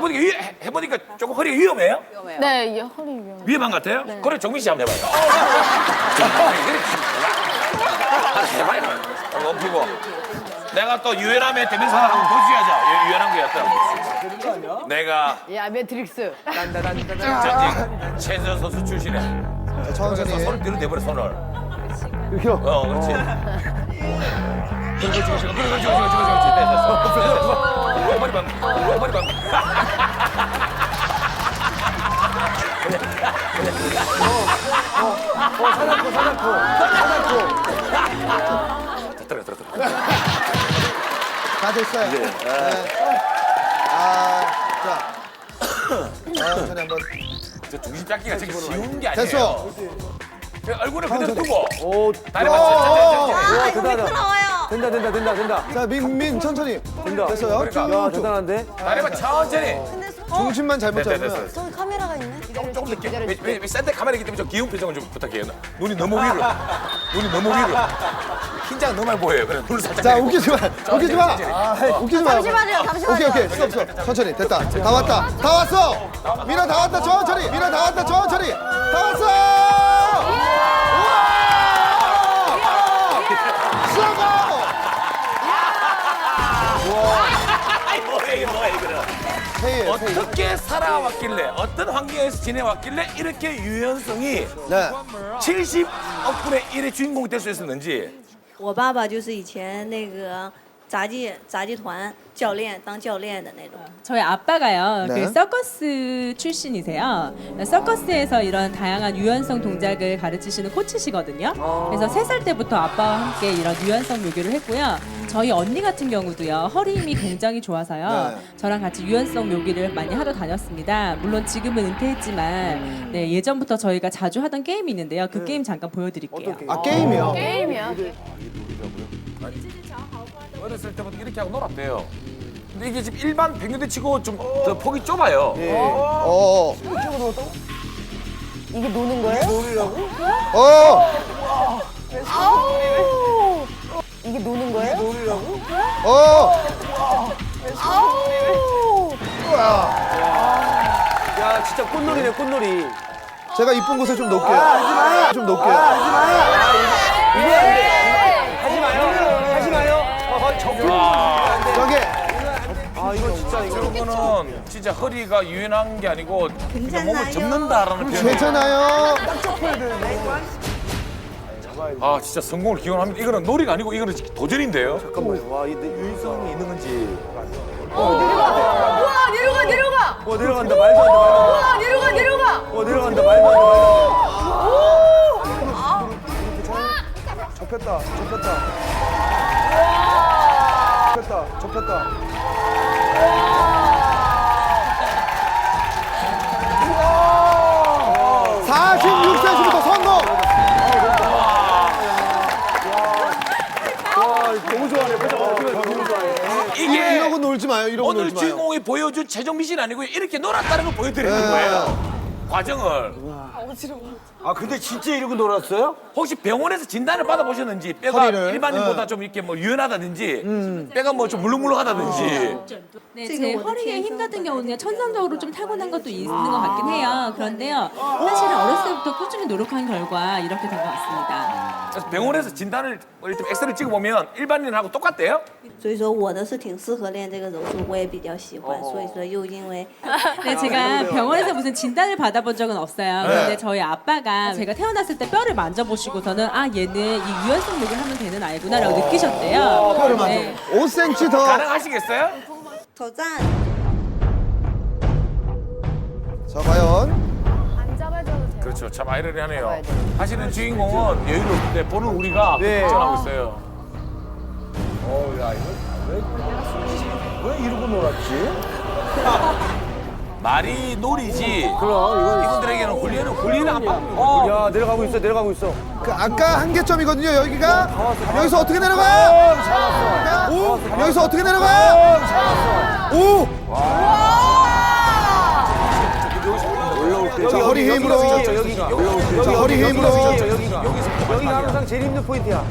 해보니까 위, 해- 해보니까 조금 허리가 위험해요? 네, 이 허리 위험. 위험한 것 같아요? 그래 정민 씨 한번 해봐요. 해봐요. 피고. 내가 또 유연함의 대명사를 한번 보여줘야죠. 유- 유연한 게 어떤? 내가 야, 매트릭스. 전직 최전 선수 출신에 그래서 천천히. 손을 뒤로 대버려 손을. 이렇게요. 어, 그렇지. 그렇지, 그렇지, 그렇지, 그렇지, 그렇지, 그렇지, 그렇지. 됐어. 됐어. 머리 방, 머리 방. 사냥코, 사냥코. 사냥코. 들어, 들어, 들어. 다 됐어요. 네. 아, 자. 천천히 한번. 저 중심 잡기가 되게 쉬운 게 아니에요. 됐어. 그 얼굴을 그대로 두고 오, 다리 어, 맞춰. 천천히. 와, 대단하다. 된다, 된다, 된다, 된다. 자, 민민 천천히. 된다. 됐어요. 그러니까. 야, 쭉, 쭉. 대단한데? 다리만 천천히. 중심만 잘못 됐어, 잡으면. 됐어. 저기 카메라가 있네. 조금, 조금 늦게. 왜, 왜, 왜 센터 카메라이기 때문에 좀 귀여운 표정을 좀 부탁해요. 눈이 너무 위로. 눈이 너무 위로. 흰자가 너무 많이 보여요. 그래, 눈을 살짝. 자, 내리고. 웃기지 마. 웃기지 마. 아, 웃기지 마. 잠시만요, 잠시만요. 오케이, 오케이. 스톱, 스톱. 천천히. 됐다. 다 왔다. 다 왔어. 미라 다 왔다. 천천히. 미라 다 왔다. 천천히. 다 왔어. 아이, 뭐야, 이거 뭐야, 이거는. 헤이, 헤이. 어떻게 살아왔길래, 어떤 환경에서 지내왔길래 이렇게 유연성이 네. 70억 분의 1의 주인공이 될 수 있었는지.我爸爸就是以前那个杂技杂技团教练，当教练的那种。 저희 아빠가요 네. 그 서커스 출신이세요. 서커스에서 이런 다양한 유연성 동작을 가르치시는 코치시거든요. 그래서 세 살 때부터 아빠와 함께 이런 유연성 묘기를 했고요. 저희 언니 같은 경우도요 허리 힘이 굉장히 좋아서요. 네. 저랑 같이 유연성 묘기를 많이 하러 다녔습니다. 물론 지금은 은퇴했지만 네, 예전부터 저희가 자주 하던 게임이 있는데요. 그 게임 잠깐 보여드릴게요. 아, 게임이요? 게임이야. 어렸을 때부터 이렇게 하고 놀았대요. 근데 이게 지금 일반 백년대 치고 좀 더 폭이 좁아요. 어. 이게 노는 거예요? 어. 이게 노는 거예요? 어. 야, 진짜 꽃놀이네, 꽃놀이. 제가 이쁜 곳에 좀 놓을게요. 좀 놓을게요. 이게 안 돼. 하지 마요. 하지 마요. 어, 저기. 저기. 아, 이거 진짜, 이거. 이거는 진짜 허리가 유연한 게 아니고 그냥 몸을 접는다라는 표현이 괜찮아요. 아 진짜 성공을 기원합니다. 이거는 놀이가 아니고 이거는 도전인데요. 잠깐만요. 와, 이 유연성이 있는 건지. 우와, 내려가, 내려가. 어, 내려간다. 말도 안 돼, 말도 안 우와, 내려가, 내려가. 돼. 어, 내려간다. 말도 안 돼, 말도 안 돼. 접혔다. 접혔다. 접혔다. 접혔다. 보여준 최정민 씨는 아니고 이렇게 놀았다는 걸 보여드리는 네. 거예요. 과정을 아, 근데 진짜 이러고 놀았어요? 혹시 병원에서 진단을 받아보셨는지 뼈가 허리를? 일반인보다 네. 좀 이렇게 뭐 유연하다든지 뼈가 뭐 좀 물렁물렁하다든지 네, 제 허리의 힘 같은 경우는 천성적으로 좀 타고난 것도 있는 것 같긴 해요. 그런데요, 사실은 어렸을 때부터 꾸준히 노력한 결과 이렇게 된 것 같습니다. 그래서 병원에서 진단을 뭐 이렇게 엑스를 찍어보면 일반인하고 똑같대요. 所以说我的是挺适合练这个柔术，我也比较喜欢。所以说又因为 네, 제가 병원에서 무슨 진단을 받아본 적은 없어요. 그런데 저희 아빠가 제가 태어났을 때 뼈를 만져보시고서는 아 얘는 이 유연성 목을 하면 되는 아이구나라고 느끼셨대요. 뼈를 만져. 네. 5cm 더. 가능하시겠어요? 挑战。 자, 과연. 안 잡아줘도 돼요. 그렇죠. 참 아이러니하네요. 사실은 주인공은 여유로운데 보는 우리가 네. 걱정하고 있어요. 왜 이러고 놀았지? 말이 놀이지. 그럼, 이건. 이분들에게는 훈련은 훈련이 안 받는. 야, 내려가고 있어, 내려가고 있어. 그 아까 한계점이거든요, 여기가. 여기서 어떻게 내려가요? 오! 여기서 어떻게 내려가요? 오! 올라올 때. 자, 허리 힘으로. 여기가. 자, 허리 힘으로. 여기가, 여기가. 여기가 항상 제일 힘든 포인트야.